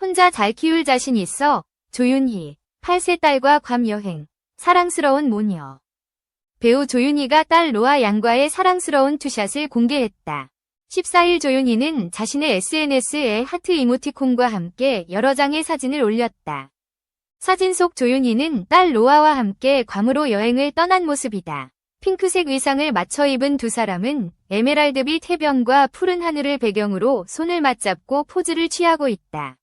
혼자 잘 키울 자신 있어. 조윤희, 8세 딸과 괌 여행, 사랑스러운 모녀. 배우 조윤희가 딸 로아 양과의 사랑스러운 투샷을 공개했다. 14일 조윤희는 자신의 SNS에 하트 이모티콘과 함께 여러 장의 사진을 올렸다. 사진 속 조윤희는 딸 로아와 함께 괌으로 여행을 떠난 모습이다. 핑크색 의상을 맞춰 입은 두 사람은 에메랄드빛 해변과 푸른 하늘을 배경으로 손을 맞잡고 포즈를 취하고 있다.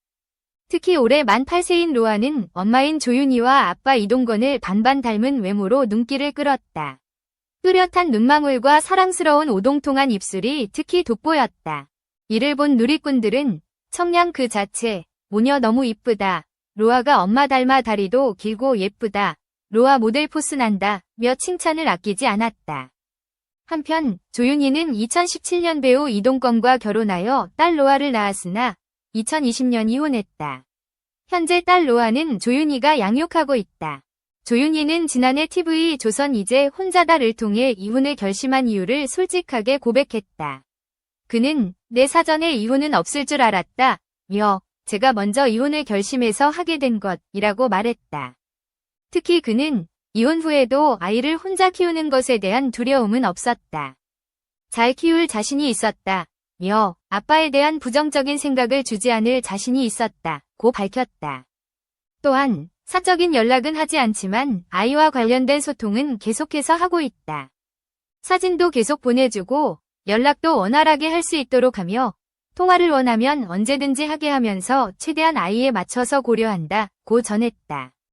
특히 올해 만 8세인 로아는 엄마인 조윤희와 아빠 이동건을 반반 닮은 외모로 눈길을 끌었다. 뚜렷한 눈망울과 사랑스러운 오동통한 입술이 특히 돋보였다. 이를 본 누리꾼들은 청량 그 자체, 모녀 너무 이쁘다. 로아가 엄마 닮아 다리도 길고 예쁘다. 로아 모델 포스 난다. 며 칭찬을 아끼지 않았다. 한편 조윤희는 2017년 배우 이동건과 결혼하여 딸 로아를 낳았으나 2020년 이혼했다. 현재 딸 로아는 조윤희가 양육하고 있다. 조윤희는 지난해 TV 조선 이제 혼자다를 통해 이혼을 결심한 이유를 솔직하게 고백했다. 그는 내 사전에 이혼은 없을 줄 알았다. 며 제가 먼저 이혼을 결심해서 하게 된 것이라고 말했다. 특히 그는 이혼 후에도 아이를 혼자 키우는 것에 대한 두려움은 없었다. 잘 키울 자신이 있었다. 며 아빠에 대한 부정적인 생각을 주지 않을 자신이 있었다. 고 밝혔다. 또한 사적인 연락은 하지 않지만 아이와 관련된 소통은 계속해서 하고 있다. 사진도 계속 보내주고 연락도 원활하게 할 수 있도록 하며 통화를 원하면 언제든지 하게 하면서 최대한 아이에 맞춰서 고려한다. 고 전했다.